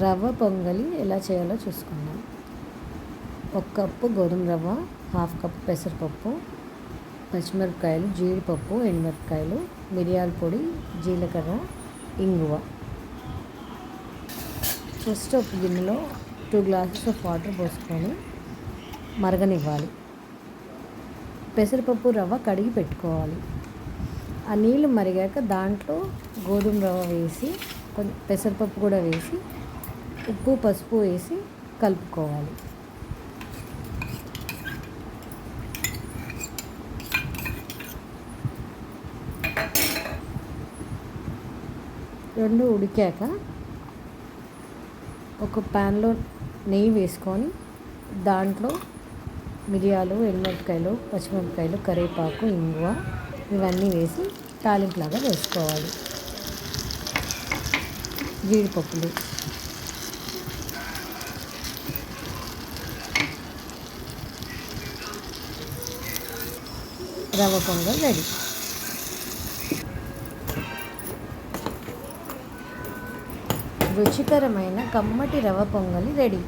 రవ్వ పొంగలి ఎలా చేయాలో చూసుకుందాం. ఒక కప్పు గోధుమ రవ్వ హాఫ్ కప్ పెసరపప్పు పచ్చిమిరపకాయలు జీడిపప్పు ఎండుమిరపకాయలు మిరియాల పొడి జీలకర్ర ఇంగువ. ఫస్ట్ ఒక గిన్నెలో టూ గ్లాసెస్ ఆఫ్ వాటర్ పోసుకొని మరగనివ్వాలి. పెసరపప్పు రవ్వ కడిగి పెట్టుకోవాలి. ఆ నీళ్ళు మరిగాక దాంట్లో గోధుమ రవ్వ వేసి కొంచెం పెసరపప్పు కూడా వేసి ఉప్పు పసుపు వేసి కలుపుకోవాలి. రెండు ఉడికాక ఒక ప్యాన్లో నెయ్యి వేసుకొని దాంట్లో మిరియాలు ఎండుమిరపకాయలు పచ్చిమిరపకాయలు కరివేపాకు ఇంగువ ఇవన్నీ వేసి తాలింపులాగా వేసుకోవాలి. జీడిపప్పులు. రవ్వ పొంగల్ రెడీ. రుచికరమైన కమ్మటి రవ్వ పొంగలి రెడీ.